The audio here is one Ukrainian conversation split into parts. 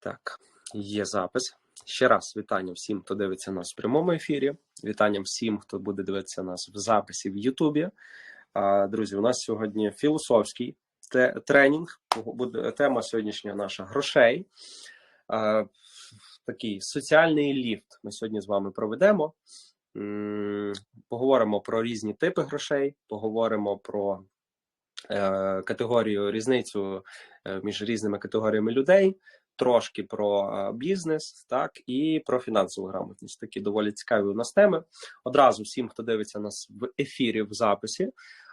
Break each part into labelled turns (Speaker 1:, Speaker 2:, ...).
Speaker 1: Так, є запис. Ще раз вітання всім, хто дивиться нас в прямому ефірі. Вітання всім, хто буде дивитися нас в записі в Ютубі. Друзі, у нас сьогодні філософський тренінг. Буде тема сьогоднішня наша грошей. Такий соціальний ліфт. Ми сьогодні з вами проведемо. Поговоримо про різні типи грошей, поговоримо про е, категорію різницю е, між різними категоріями людей, трошки про е, бізнес, так і про фінансову грамотність. Такі доволі цікаві у нас теми. Одразу всім, хто дивиться нас в ефірі в записі.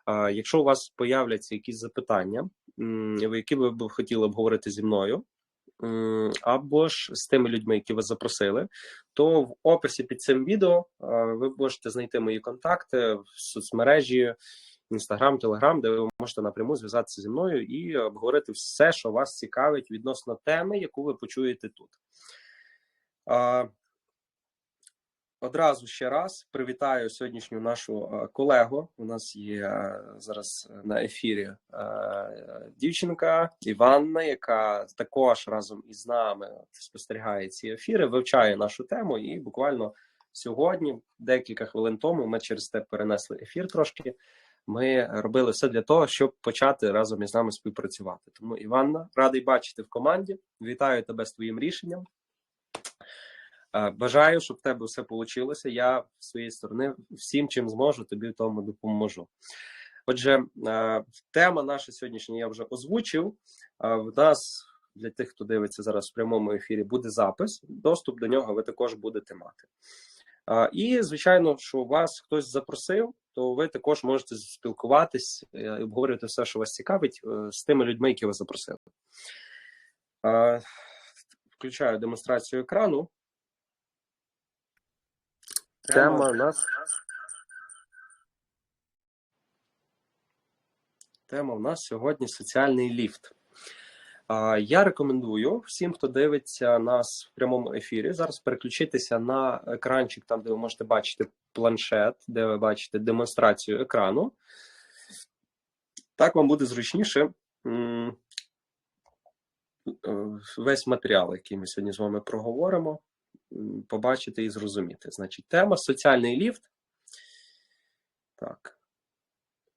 Speaker 1: е, Якщо у вас появляться якісь запитання, які ви б хотіли обговорити зі мною, або ж з тими людьми, які вас запросили, то в описі під цим відео е, ви можете знайти мої контакти в соцмережі. Інстаграм, Телеграм, де ви можете напряму зв'язатися зі мною і обговорити все, що вас цікавить відносно теми, яку ви почуєте тут. Одразу ще раз привітаю сьогоднішню нашу колегу. У нас є зараз на ефірі дівчинка Іванна, яка також разом із нами спостерігає ці ефіри, вивчає нашу тему. І буквально сьогодні, декілька хвилин тому, ми через те перенесли ефір трошки ми робили все для того, щоб почати разом із нами співпрацювати. Тому, Іванна, радий бачити в команді. Вітаю тебе з твоїм рішенням. Е, Бажаю, щоб в тебе все вийшло. Я з своєї сторони всім, чим зможу, тобі в тому допоможу. Отже, е, тема наша сьогоднішня я вже озвучив. Е, В нас для тих, хто дивиться зараз в прямому ефірі, буде запис. Доступ до нього ви також будете мати. І, звичайно, що вас хтось запросив, то ви також можете спілкуватись е, і обговорювати все, що вас цікавить, е, з тими людьми, які вас запросили. Включаю демонстрацію екрану. Тема у нас. Тема у нас сьогодні соціальний ліфт. Я рекомендую всім, хто дивиться нас в прямому ефірі, зараз переключитися на екранчик, там де ви можете бачити планшет, де ви бачите демонстрацію екрану. Так вам буде зручніше весь матеріал, який ми сьогодні з вами проговоримо, побачити і зрозуміти. Значить, тема соціальний ліфт. Так,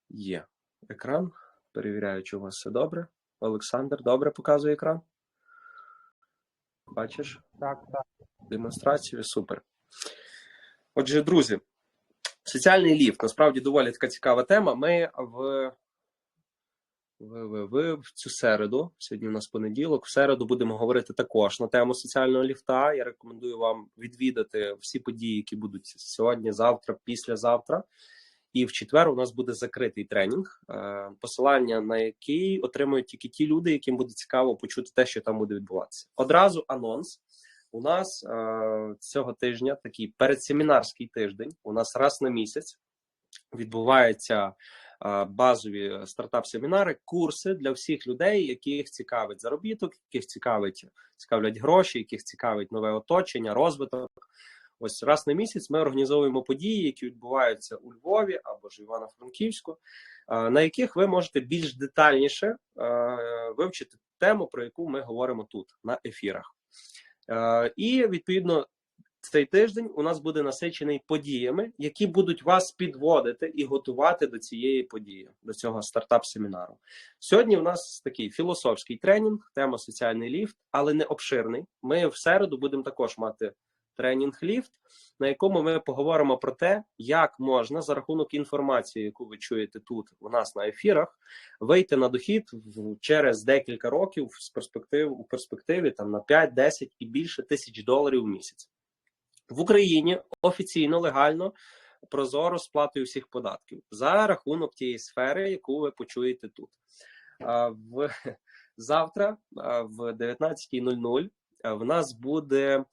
Speaker 1: є екран. Перевіряю, чи у вас все добре. Олександр, добре показує екран? Бачиш?
Speaker 2: Так, так.
Speaker 1: демонстрацію. Супер. Отже, друзі, соціальний ліфт насправді доволі така цікава тема. Ми в, в, в, в, в цю середу, сьогодні у нас понеділок, в середу будемо говорити також на тему соціального ліфта. Я рекомендую вам відвідати всі події, які будуть сьогодні, завтра, післязавтра. І в четвер у нас буде закритий тренінг, е, посилання на який отримують тільки ті люди, яким буде цікаво почути те, що там буде відбуватися. Одразу анонс. У нас е, цього тижня такий передсемінарський тиждень. У нас раз на місяць відбуваються е, базові стартап-семінари, курси для всіх людей, яких цікавить заробіток, яких цікавить цікавлять гроші, яких цікавить нове оточення, розвиток. Ось раз на місяць ми організовуємо події, які відбуваються у Львові або ж Івано-Франківську, на яких ви можете більш детальніше е, вивчити тему, про яку ми говоримо тут на ефірах. Е, І відповідно цей тиждень у нас буде насичений подіями, які будуть вас підводити і готувати до цієї події, до цього стартап-семінару. Сьогодні у нас такий філософський тренінг, тема соціальний ліфт, але не обширний. Ми в середу будемо також мати тренінг ліфт, на якому ми поговоримо про те, як можна за рахунок інформації, яку ви чуєте тут у нас на ефірах, вийти на дохід в, через декілька років з перспектив у перспективі там на 5, 10 і більше тисяч доларів в місяць в Україні офіційно легально. Прозоро сплатою всіх податків за рахунок тієї сфери, яку ви почуєте тут. В завтра, в 19.00, в нас буде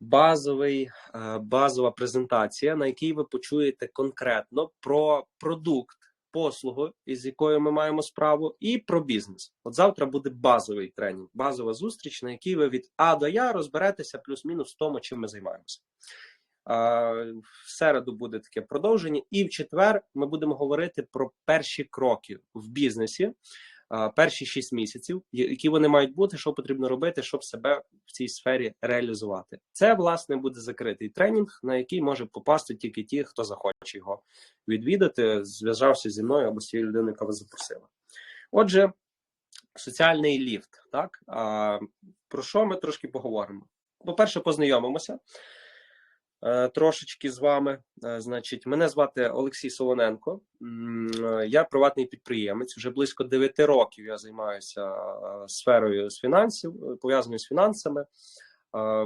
Speaker 1: базовий, е, базова презентація, на якій ви почуєте конкретно про продукт, послугу, із якою ми маємо справу, і про бізнес. От завтра буде базовий тренінг, базова зустріч, на якій ви від А до Я розберетеся плюс-мінус в тому, чим ми займаємося. А, В середу буде таке продовження, і в четвер ми будемо говорити про перші кроки в бізнесі. Перші 6 місяців, які вони мають бути, що потрібно робити, щоб себе в цій сфері реалізувати. Це власне буде закритий тренінг, на який може попасти тільки ті, хто захоче його відвідати, зв'язався зі мною або з цією людиною, яка вас запросила. Отже, соціальний ліфт. Так а, про що ми трошки поговоримо? По-перше, познайомимося. Е, трошечки з вами. Е, значить, мене звати Олексій Солоненко. Е, я приватний підприємець. Вже близько 9 років я займаюся сферою з фінансів, пов'язаною з фінансами.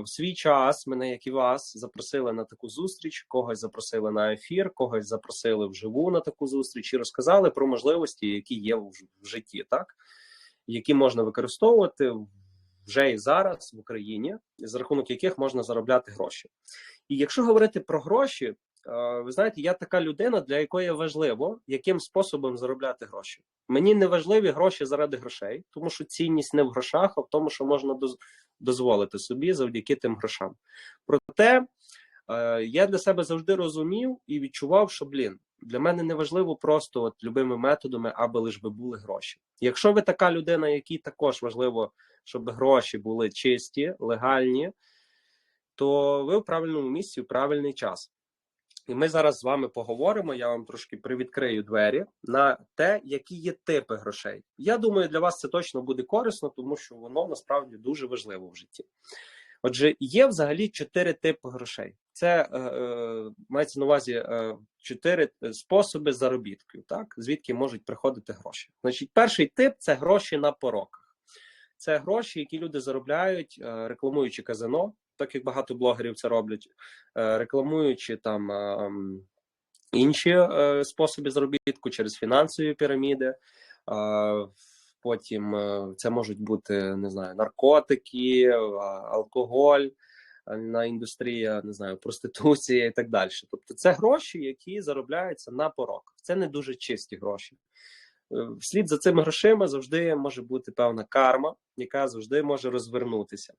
Speaker 1: В свій час мене, як і вас, запросили на таку зустріч. Когось запросили на ефір, когось запросили вживу на таку зустріч і розказали про можливості, які є в житті, так які можна використовувати вже і зараз в Україні, за рахунок яких можна заробляти гроші. І якщо говорити про гроші, е, ви знаєте, я така людина, для якої важливо, яким способом заробляти гроші. Мені не важливі гроші заради грошей, тому що цінність не в грошах, а в тому, що можна дозволити собі завдяки тим грошам. Проте е, я для себе завжди розумів і відчував, що блін. Для мене не важливо просто от любими методами, аби лиш би були гроші. Якщо ви така людина, якій також важливо, щоб гроші були чисті, легальні, то ви в правильному місці в правильний час. І ми зараз з вами поговоримо. Я вам трошки привідкрию двері на те, які є типи грошей. Я думаю, для вас це точно буде корисно, тому що воно насправді дуже важливо в житті. Отже, є взагалі чотири типи грошей. Це е, е, мається на увазі е, чотири способи заробітків, так звідки можуть приходити гроші. Значить, перший тип це гроші на пороках. Це гроші, які люди заробляють, е, рекламуючи казино, так як багато блогерів це роблять, е, рекламуючи там е, інші е, способи заробітку через фінансові піраміди. Потім це можуть бути не знаю, наркотики, алкоголь, на індустрія, не знаю, проституція і так далі. Тобто, це гроші, які заробляються на порок. Це не дуже чисті гроші. Е, вслід за цими грошима завжди може бути певна карма, яка завжди може розвернутися.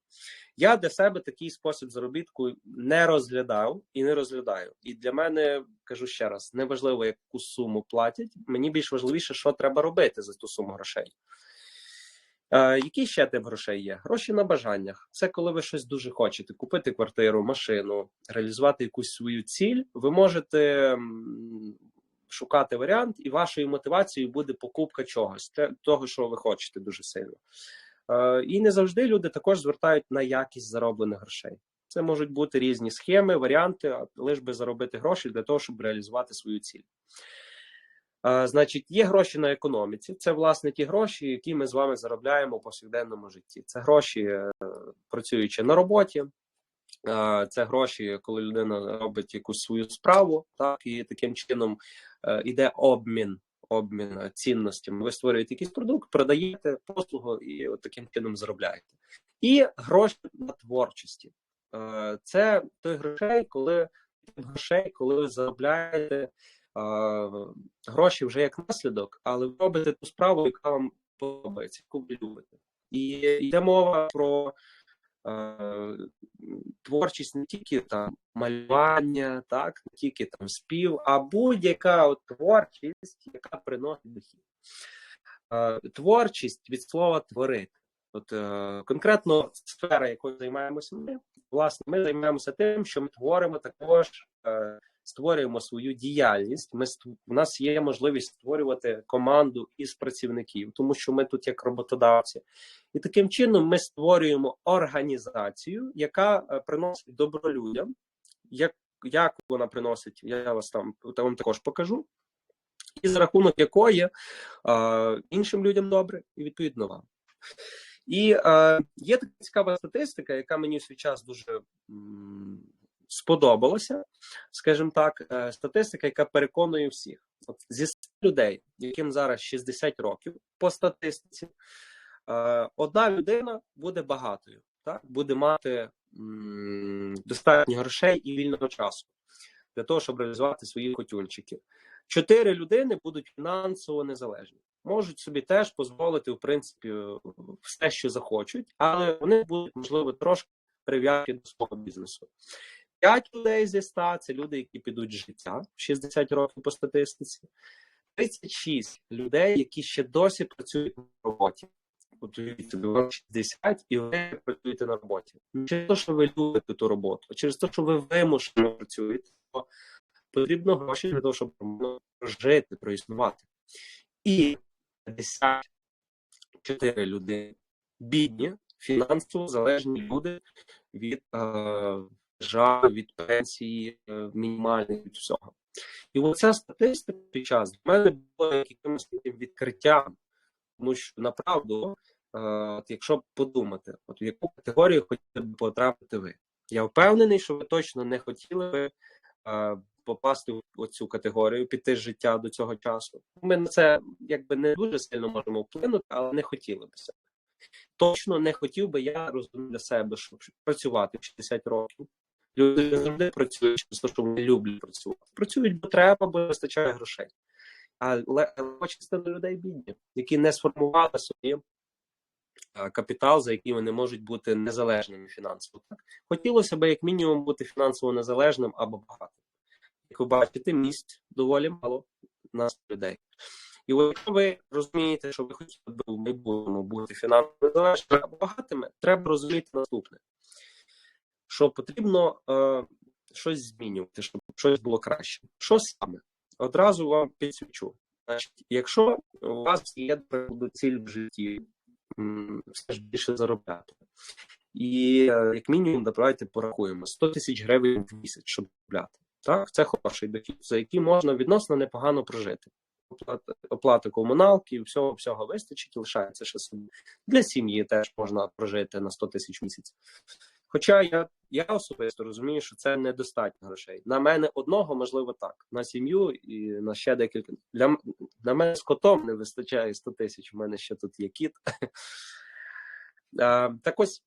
Speaker 1: Я для себе такий спосіб заробітку не розглядав і не розглядаю. І для мене кажу ще раз: неважливо, яку суму платять. Мені більш важливіше, що треба робити за ту суму грошей. Е, Який ще тип грошей є? Гроші на бажаннях. Це коли ви щось дуже хочете: купити квартиру, машину, реалізувати якусь свою ціль. Ви можете шукати варіант, і вашою мотивацією буде покупка чогось, того, що ви хочете дуже сильно. Е, І не завжди люди також звертають на якість зароблених грошей. Це можуть бути різні схеми, варіанти, лише би заробити гроші для того, щоб реалізувати свою ціль. Е, значить, є гроші на економіці. Це власне ті гроші, які ми з вами заробляємо у повсякденному житті. Це гроші, е, працюючи на роботі, це гроші, коли людина робить якусь свою справу, так і таким чином йде обмін. Обмін цінностями. Ви створюєте якийсь продукт, продаєте послугу і от таким чином заробляєте. І гроші на творчості. Це той грошей, коли грошей, коли ви заробляєте гроші вже як наслідок, але ви робите ту справу, яка вам подобається, яку ви любите. І йде мова про Е, творчість не тільки там малювання, так, не тільки там спів, а будь-яка творчість, яка приносить дохід. Е, творчість від слова творити. От е, конкретно сфера, якою займаємося ми, власне, ми займаємося тим, що ми творимо також створюємо свою діяльність. Ми у нас є можливість створювати команду із працівників, тому що ми тут як роботодавці, і таким чином ми створюємо організацію, яка е, приносить добро людям. Як як вона приносить, я вас там вам також покажу, і за рахунок якої е, іншим людям добре, і відповідно вам. І е, є така цікава статистика, яка мені в свій час дуже м, сподобалося, скажімо так, е, статистика, яка переконує всіх. От Зі 100 людей, яким зараз 60 років, по статистиці, е, одна людина буде багатою, так буде мати достатньо грошей і вільного часу для того, щоб реалізувати свої котюнчики. Чотири людини будуть фінансово незалежні. Можуть собі теж дозволити, в принципі, все, що захочуть, але вони будуть, можливо, трошки прив'язані до свого бізнесу. 5 людей зі 100 – це люди, які підуть з життя в 60 років по статистиці. 36 людей, які ще досі працюють на роботі. От вам 60 і ви працюєте на роботі. Не через те, що ви любите ту роботу, а через те, що ви вимушено працюєте, то потрібно гроші для того, щоб нормально жити, проіснувати. І 54 людини бідні, фінансово залежні люди від е, держави, від пенсії, е, мінімальних від всього. І оця статистика під час для мене була якимось відкриттям, тому що направду, е, от якщо подумати, от в яку категорію хотіли б потрапити ви, я впевнений, що ви точно не хотіли би е, попасти в оцю категорію, піти з життя до цього часу. Ми на це якби не дуже сильно можемо вплинути, але не хотіли б це. Точно не хотів би я розумію для себе, щоб працювати в 60 років. Люди не завжди працюють через те, що вони люблять працювати. Працюють, бо треба, бо вистачає грошей. Але частина людей бідні, які не сформували собі капітал, за який вони можуть бути незалежними фінансово. Так? Хотілося б, як мінімум, бути фінансово незалежним або багатим. Як ви бачите, місць доволі мало нас людей. І якщо ви розумієте, що ви хотіли б в майбутньому бути фінансово незалежними або багатими, треба розуміти наступне що потрібно е, щось змінювати, щоб щось було краще. Що саме? Одразу вам підсвічу. Значить, Якщо у вас є ціль в житті, все ж більше заробляти, і е, як мінімум, давайте порахуємо 100 тисяч гривень в місяць, щоб заробляти. Так, це хороший дохід, за який можна відносно непогано прожити. Оплати, оплати комуналки, всього всього вистачить, лишається ще собі. Для сім'ї теж можна прожити на 100 тисяч місяць. Хоча я я особисто розумію, що це недостатньо грошей. На мене одного, можливо, так. На сім'ю і на ще декілька. Для На мене з котом не вистачає 100 тисяч. У мене ще тут є кіт. Так ось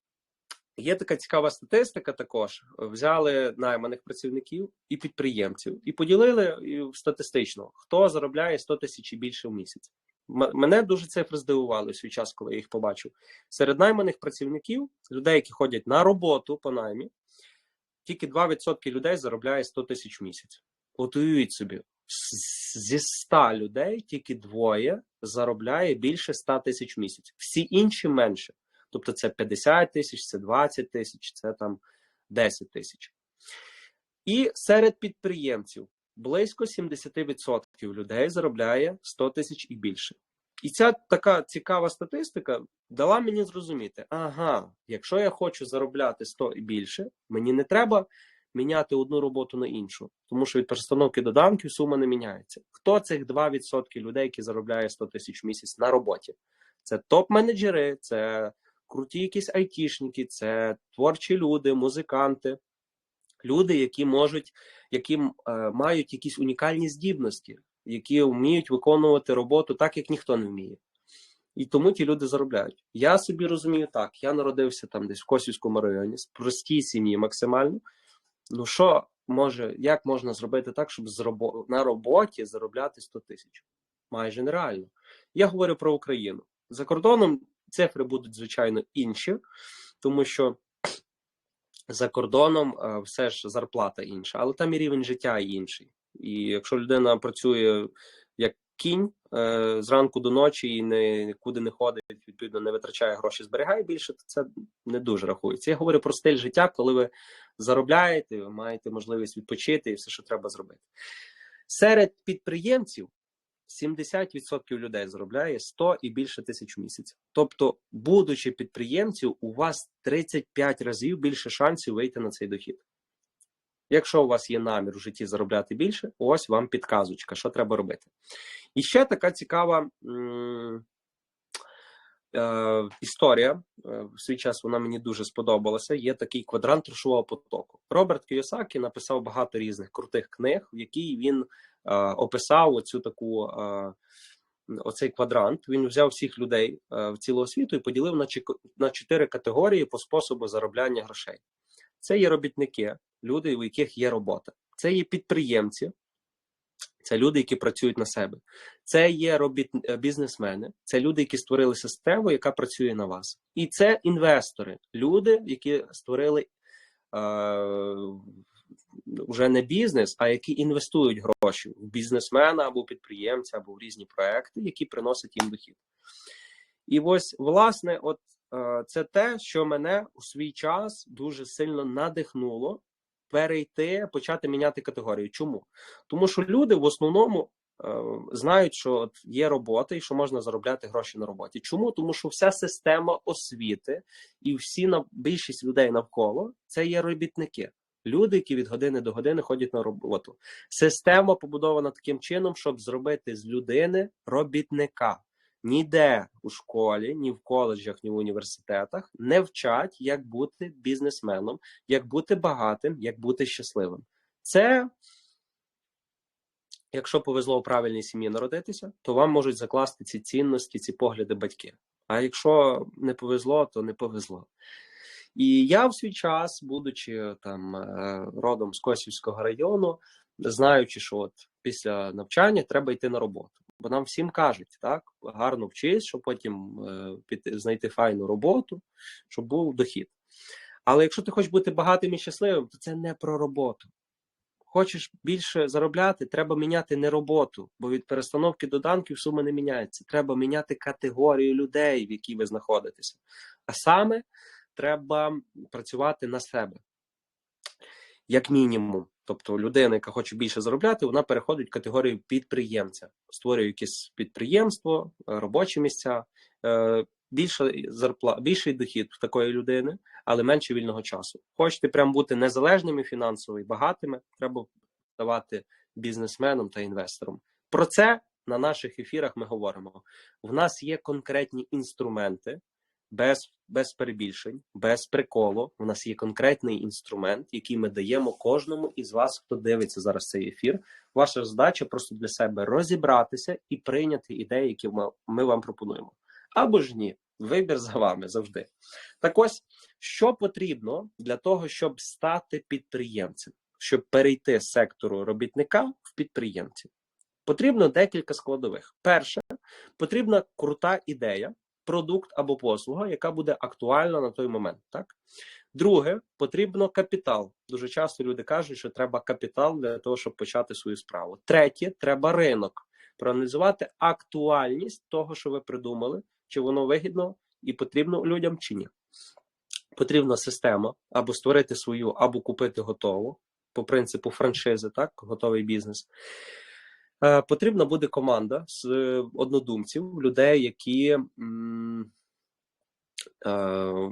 Speaker 1: є така цікава статистика. Також взяли найманих працівників і підприємців і поділили статистично, хто заробляє 100 тисяч і більше в місяць. Мене дуже цифри здивували в свій час, коли я їх побачив. Серед найманих працівників, людей, які ходять на роботу по наймі, тільки 2% людей заробляє 100 тисяч в місяць. От уявіть собі, зі 100 людей тільки двоє заробляє більше 100 тисяч в місяць. Всі інші менше. Тобто це 50 тисяч, це 20 тисяч, це там 10 тисяч. І серед підприємців близько 70% людей заробляє 100 тисяч і більше. І ця така цікава статистика дала мені зрозуміти: ага, якщо я хочу заробляти 100 і більше, мені не треба міняти одну роботу на іншу, тому що від перестановки доданків сума не міняється. Хто цих 2% людей, які заробляє 100 тисяч в місяць на роботі? Це топ-менеджери, це круті якісь айтішники, це творчі люди, музиканти люди, які можуть, які е, мають якісь унікальні здібності, які вміють виконувати роботу так, як ніхто не вміє. І тому ті люди заробляють. Я собі розумію так: я народився там десь в Косівському районі, з простій сім'ї максимально. Ну що може, як можна зробити так, щоб на роботі заробляти 100 тисяч? Майже нереально. Я говорю про Україну. За кордоном цифри будуть, звичайно, інші, тому що за кордоном е, все ж зарплата інша, але там і рівень життя інший. І якщо людина працює як кінь е, зранку до ночі і нікуди не ходить, відповідно не витрачає гроші, зберігає більше, то це не дуже рахується. Я говорю про стиль життя, коли ви заробляєте, ви маєте можливість відпочити і все, що треба зробити. Серед підприємців 70% людей заробляє 100 і більше тисяч в місяць. Тобто, будучи підприємцем, у вас 35 разів більше шансів вийти на цей дохід. Якщо у вас є намір у житті заробляти більше, ось вам підказочка, що треба робити. І ще така цікава е історія. Е, в свій час вона мені дуже сподобалася. Є такий квадрант грошового потоку. Роберт Кіосакі написав багато різних крутих книг, в якій він Е, описав оцю таку е, оцей квадрант. Він взяв всіх людей е, в цілого світу і поділив на на чотири категорії по способу заробляння грошей. Це є робітники, люди, у яких є робота. Це є підприємці, це люди, які працюють на себе. Це є робіт... бізнесмени, це люди, які створили систему, яка працює на вас. І це інвестори, люди, які створили е... вже не бізнес, а які інвестують гроші в бізнесмена або підприємця, або в різні проекти, які приносять їм дохід. І ось, власне, от е, це те, що мене у свій час дуже сильно надихнуло перейти, почати міняти категорію. Чому? Тому що люди в основному е, знають, що є робота і що можна заробляти гроші на роботі. Чому? Тому що вся система освіти і всі на більшість людей навколо це є робітники. Люди, які від години до години ходять на роботу. Система побудована таким чином, щоб зробити з людини робітника. Ніде у школі, ні в коледжах, ні в університетах не вчать, як бути бізнесменом, як бути багатим, як бути щасливим. Це, якщо повезло у правильній сім'ї народитися, то вам можуть закласти ці цінності, ці погляди батьки. А якщо не повезло, то не повезло. І я в свій час, будучи там е, родом з Косівського району, знаючи, що от після навчання треба йти на роботу. Бо нам всім кажуть, так гарно вчись, щоб потім е, піти знайти файну роботу, щоб був дохід. Але якщо ти хочеш бути багатим і щасливим, то це не про роботу. Хочеш більше заробляти, треба міняти не роботу, бо від перестановки доданків сума не міняється. Треба міняти категорію людей, в якій ви знаходитеся. А саме треба працювати на себе, як мінімум. Тобто людина, яка хоче більше заробляти, вона переходить в категорію підприємця, створює якесь підприємство, е, робочі місця, е, більша зарплата, більший дохід в такої людини, але менше вільного часу. Хочете прям бути незалежними фінансово і багатими, треба ставати бізнесменом та інвестором. Про це на наших ефірах ми говоримо. В нас є конкретні інструменти, без без перебільшень, без приколу. У нас є конкретний інструмент, який ми даємо кожному із вас, хто дивиться зараз цей ефір. Ваша задача просто для себе розібратися і прийняти ідеї, які ми, ми вам пропонуємо. Або ж ні, вибір за вами завжди. Так ось що потрібно для того, щоб стати підприємцем, щоб перейти з сектору робітника в підприємців. Потрібно декілька складових. Перше, потрібна крута ідея, продукт або послуга, яка буде актуальна на той момент. Так, друге, потрібно капітал. Дуже часто люди кажуть, що треба капітал для того, щоб почати свою справу. Третє, треба ринок. Проаналізувати актуальність того, що ви придумали, чи воно вигідно і потрібно людям, чи ні. Потрібна система або створити свою, або купити готову по принципу франшизи, так, готовий бізнес. Е, потрібна буде команда з е, однодумців, людей, які е,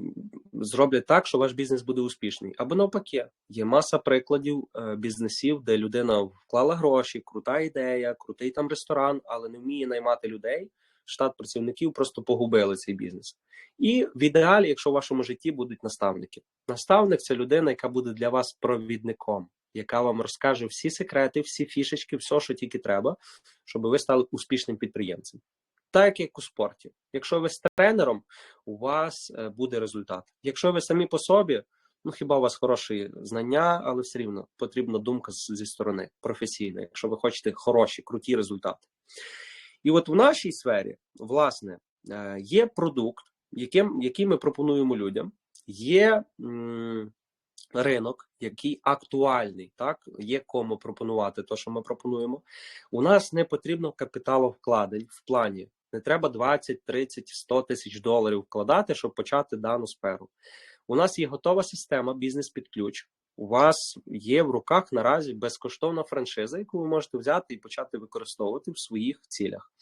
Speaker 1: зроблять так, що ваш бізнес буде успішний. Або навпаки, є маса прикладів бізнесів, де людина вклала гроші, крута ідея, крутий там ресторан, але не вміє наймати людей. Штат працівників просто погубили цей бізнес. І в ідеалі, якщо в вашому житті будуть наставники, наставник це людина, яка буде для вас провідником яка вам розкаже всі секрети, всі фішечки, все, що тільки треба, щоб ви стали успішним підприємцем. Так як у спорті. Якщо ви з тренером, у вас е, буде результат. Якщо ви самі по собі, ну хіба у вас хороші знання, але все рівно потрібна думка зі сторони професійна, якщо ви хочете хороші, круті результати. І от в нашій сфері, власне, е, є продукт, яким, який ми пропонуємо людям, є ринок, який актуальний, так є кому пропонувати те, що ми пропонуємо. У нас не потрібно капіталовкладень в плані. Не треба 20, 30, 100 тисяч доларів вкладати, щоб почати дану сферу. У нас є готова система бізнес під ключ. У вас є в руках наразі безкоштовна франшиза, яку ви можете взяти і почати використовувати в своїх цілях.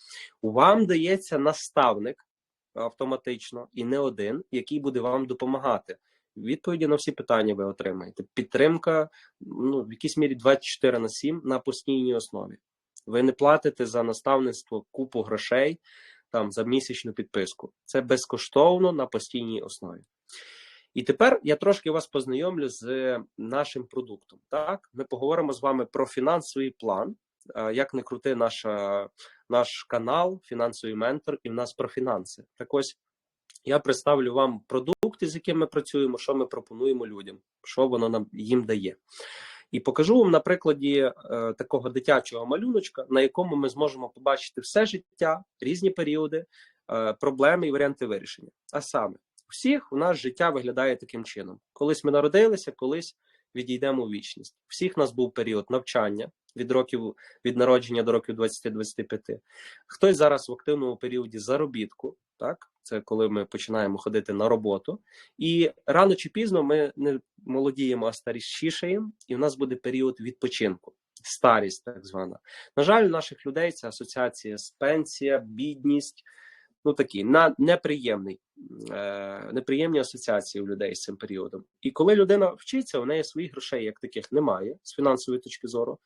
Speaker 1: Вам дається наставник автоматично і не один, який буде вам допомагати. Відповіді на всі питання ви отримаєте. Підтримка ну, в якійсь мірі 24 на 7 на постійній основі. Ви не платите за наставництво купу грошей там за місячну підписку. Це безкоштовно на постійній основі. І тепер я трошки вас познайомлю з нашим продуктом. Так, ми поговоримо з вами про фінансовий план. Як не крути наша, наш канал, фінансовий ментор, і в нас про фінанси. Так ось я представлю вам продукти, з якими ми працюємо, що ми пропонуємо людям, що воно нам їм дає. І покажу вам на прикладі е, такого дитячого малюночка, на якому ми зможемо побачити все життя, різні періоди, е, проблеми і варіанти вирішення. А саме, всіх у нас життя виглядає таким чином: колись ми народилися, колись відійдемо у вічність. Всіх нас був період навчання від років від народження до років 20-25. Хтось зараз в активному періоді заробітку, так це коли ми починаємо ходити на роботу, і рано чи пізно ми не молодіємо, а старішішаємо, і в нас буде період відпочинку. Старість, так звана. На жаль, у наших людей це асоціація з пенсія, бідність, ну такі на неприємний, е, неприємні асоціації у людей з цим періодом. І коли людина вчиться, у неї своїх грошей як таких немає з фінансової точки зору.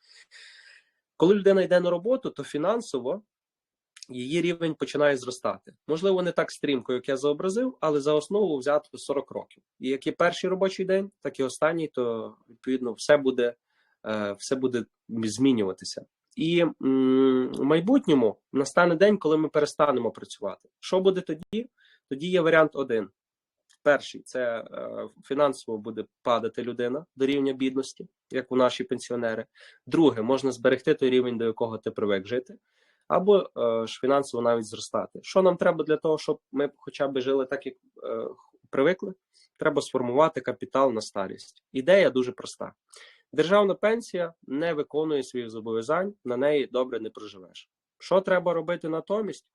Speaker 1: Коли людина йде на роботу, то фінансово її рівень починає зростати. Можливо, не так стрімко, як я зобразив, але за основу взято 40 років. І як і перший робочий день, так і останній, то відповідно все буде, е, все буде змінюватися. І в майбутньому настане день, коли ми перестанемо працювати. Що буде тоді? Тоді є варіант один. Перший це е, фінансово буде падати людина до рівня бідності, як у наші пенсіонери. Друге, можна зберегти той рівень, до якого ти привик жити, або е, ж фінансово навіть зростати. Що нам треба для того, щоб ми хоча б жили так, як е, привикли? Треба сформувати капітал на старість. Ідея дуже проста. Державна пенсія не виконує своїх зобов'язань, на неї добре не проживеш. Що треба робити натомість,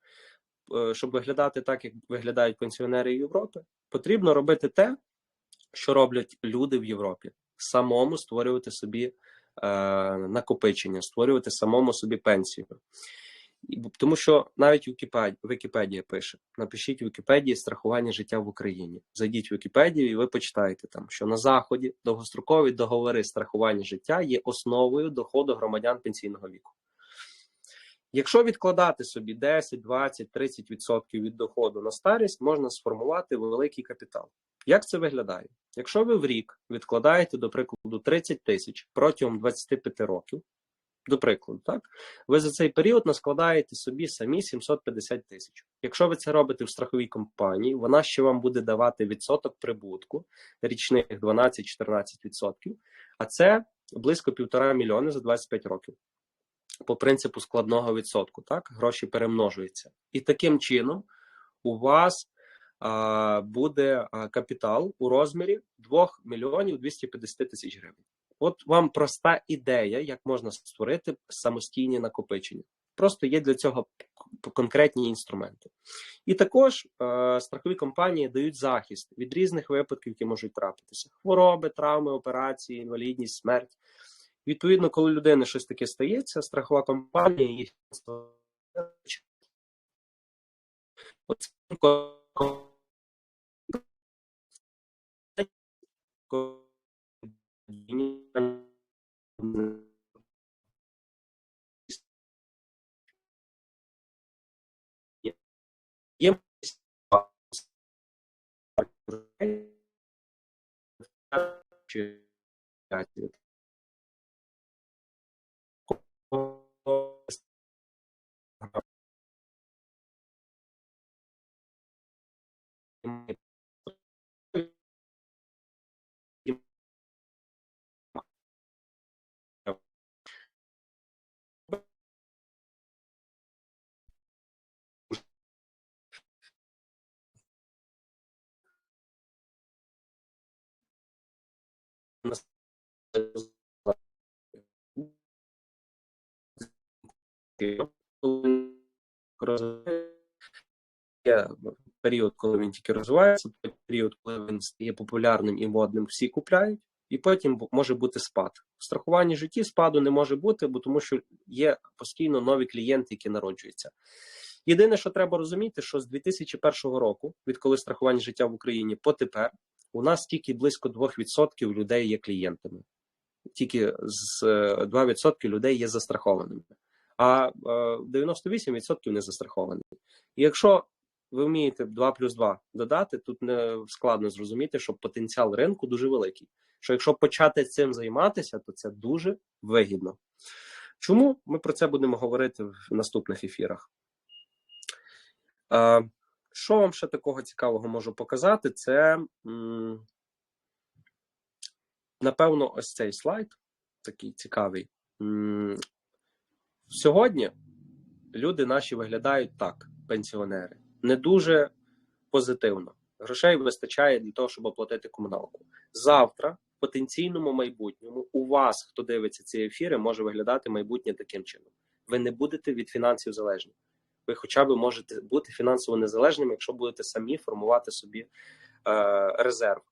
Speaker 1: Е, щоб виглядати так, як виглядають пенсіонери Європи? Потрібно робити те, що роблять люди в Європі: самому створювати собі е, накопичення, створювати самому собі пенсію. Тому що навіть Вікіпедія, Вікіпедія пише: напишіть в Вікіпедії страхування життя в Україні. Зайдіть в Вікіпедію, і ви почитаєте там, що на заході довгострокові договори страхування життя є основою доходу громадян пенсійного віку. Якщо відкладати собі 10, 20, 30 відсотків від доходу на старість, можна сформувати великий капітал. Як це виглядає? Якщо ви в рік відкладаєте, до прикладу, 30 тисяч протягом 25 років, до прикладу, так ви за цей період наскладаєте собі самі 750 тисяч. Якщо ви це робите в страховій компанії, вона ще вам буде давати відсоток прибутку річних 12-14%, а це близько півтора мільйони за 25 років. По принципу складного відсотку, так гроші перемножуються, і таким чином у вас а, буде капітал у розмірі 2 мільйонів 250 тисяч гривень. От вам проста ідея, як можна створити самостійні накопичення. Просто є для цього конкретні інструменти. І також е, страхові компанії дають захист від різних випадків, які можуть трапитися: хвороби, травми, операції, інвалідність, смерть. Відповідно, коли людини щось таке стається, страхова компанія її фінансово dia Thank you. Є період, коли він тільки розвивається, період, коли він стає популярним і модним, всі купляють, і потім може бути спад. В страхуванні житті спаду не може бути, бо тому що є постійно нові клієнти, які народжуються. Єдине, що треба розуміти, що з 2001 року, відколи страхування життя в Україні по тепер, у нас тільки близько 2% людей є клієнтами. Тільки з е, 2% людей є застрахованими, а е, 98% не застраховані. І якщо ви вмієте 2 плюс 2 додати, тут не складно зрозуміти, що потенціал ринку дуже великий. Що якщо почати цим займатися, то це дуже вигідно. Чому ми про це будемо говорити в наступних ефірах? Е, Що вам ще такого цікавого можу показати? Це напевно ось цей слайд, такий цікавий. Сьогодні люди наші виглядають так, пенсіонери, не дуже позитивно. Грошей вистачає для того, щоб оплатити комуналку. Завтра в потенційному майбутньому у вас, хто дивиться ці ефіри, може виглядати майбутнє таким чином. Ви не будете від фінансів залежні. Ви хоча б можете бути фінансово незалежними, якщо будете самі формувати собі е, резерв.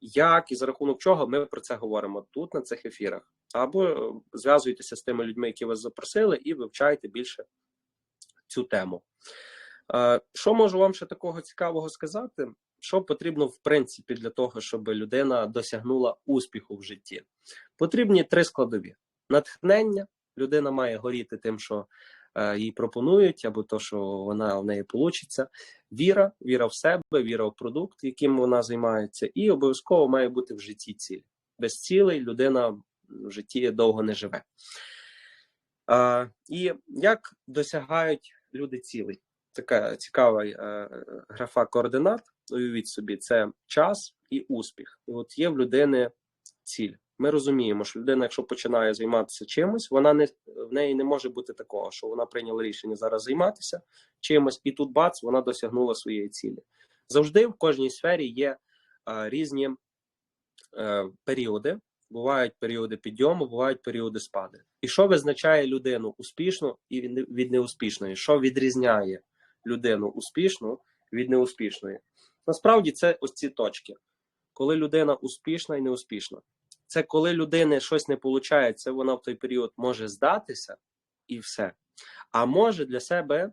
Speaker 1: Як і за рахунок чого ми про це говоримо тут на цих ефірах, або е, зв'язуйтеся з тими людьми, які вас запросили, і вивчайте більше цю тему. Е, Що можу вам ще такого цікавого сказати? Що потрібно в принципі для того, щоб людина досягнула успіху в житті? Потрібні три складові: натхнення. Людина має горіти тим, що їй пропонують, або то, що вона в неї вийде. Віра, віра в себе, віра в продукт, яким вона займається, і обов'язково має бути в житті ціль. Без цілей людина в житті довго не живе. Е, І як досягають люди цілей? Така цікава е, графа координат. Уявіть собі, це час і успіх. І от є в людини ціль. Ми розуміємо, що людина, якщо починає займатися чимось, вона не в неї не може бути такого, що вона прийняла рішення зараз займатися чимось, і тут бац, вона досягнула своєї цілі. Завжди в кожній сфері є е, різні е, періоди. Бувають періоди підйому, бувають періоди спаду. І що визначає людину успішну і від неуспішної? Що відрізняє людину успішну від неуспішної? Насправді це ось ці точки, коли людина успішна і неуспішна. Це коли людини щось не виходить, це вона в той період може здатися і все. А може для себе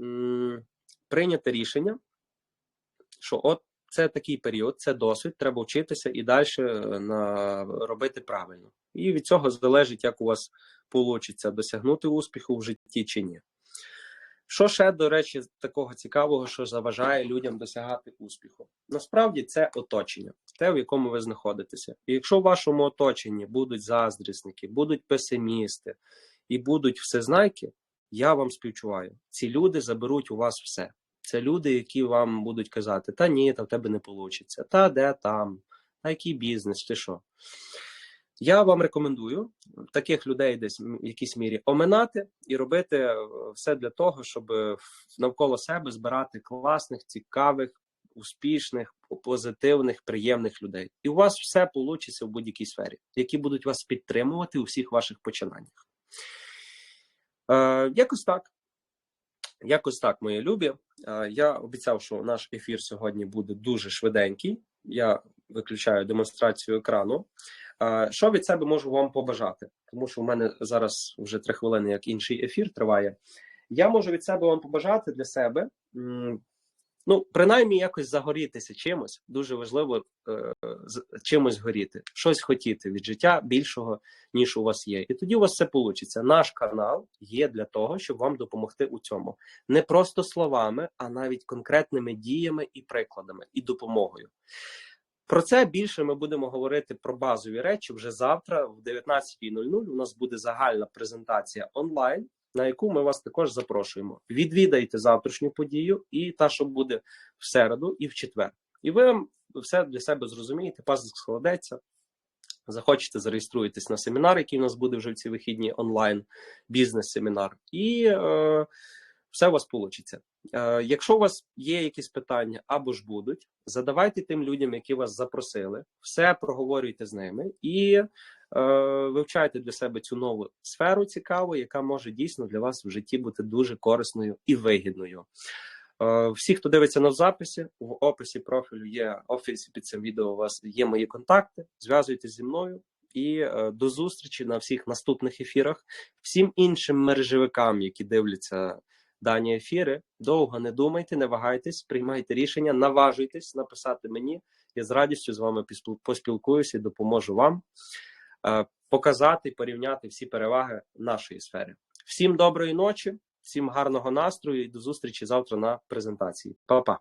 Speaker 1: м- прийняти рішення, що от це такий період, це досвід, треба вчитися і далі на, робити правильно. І від цього залежить, як у вас вийде досягнути успіху в житті чи ні. Що ще, до речі, такого цікавого, що заважає людям досягати успіху? Насправді це оточення, те, в якому ви знаходитеся. І якщо в вашому оточенні будуть заздрісники, будуть песимісти і будуть всезнайки, я вам співчуваю. Ці люди заберуть у вас все. Це люди, які вам будуть казати: та ні, та в тебе не вийде, та де там, та який бізнес, ти що. Я вам рекомендую таких людей десь в якійсь мірі оминати і робити все для того, щоб навколо себе збирати класних, цікавих, успішних, позитивних, приємних людей. І у вас все вийде в будь-якій сфері, які будуть вас підтримувати у всіх ваших починаннях. Е, Якось так. Якось так, мої любі. Е, я обіцяв, що наш ефір сьогодні буде дуже швиденький. Я виключаю демонстрацію екрану. Що від себе можу вам побажати? Тому що в мене зараз вже три хвилини, як інший ефір триває. Я можу від себе вам побажати для себе. Ну, принаймні, якось загорітися чимось. Дуже важливо е, чимось горіти, щось хотіти від життя більшого, ніж у вас є. І тоді у вас все вийде. Наш канал є для того, щоб вам допомогти у цьому. Не просто словами, а навіть конкретними діями і прикладами, і допомогою. Про це більше ми будемо говорити про базові речі вже завтра, в 19.00 У нас буде загальна презентація онлайн, на яку ми вас також запрошуємо. Відвідайте завтрашню подію, і та, що буде в середу і в четвер. І ви все для себе зрозумієте, пазл складеться. Захочете, зареєструєтесь на семінар, який у нас буде вже в ці вихідні онлайн, бізнес-семінар, і е, все у вас вийде. Е, якщо у вас є якісь питання або ж будуть, задавайте тим людям, які вас запросили, все проговорюйте з ними і е, вивчайте для себе цю нову сферу цікаву, яка може дійсно для вас в житті бути дуже корисною і вигідною. Е, всі, хто дивиться на записі, в описі профілю є офісі під цим відео. У вас є мої контакти. Зв'язуйтесь зі мною. І е, до зустрічі на всіх наступних ефірах. Всім іншим мережевикам, які дивляться дані ефіри. Довго не думайте, не вагайтесь, приймайте рішення, наважуйтесь написати мені. Я з радістю з вами поспілкуюся і допоможу вам показати і порівняти всі переваги нашої сфери. Всім доброї ночі, всім гарного настрою і до зустрічі завтра на презентації. Па-па!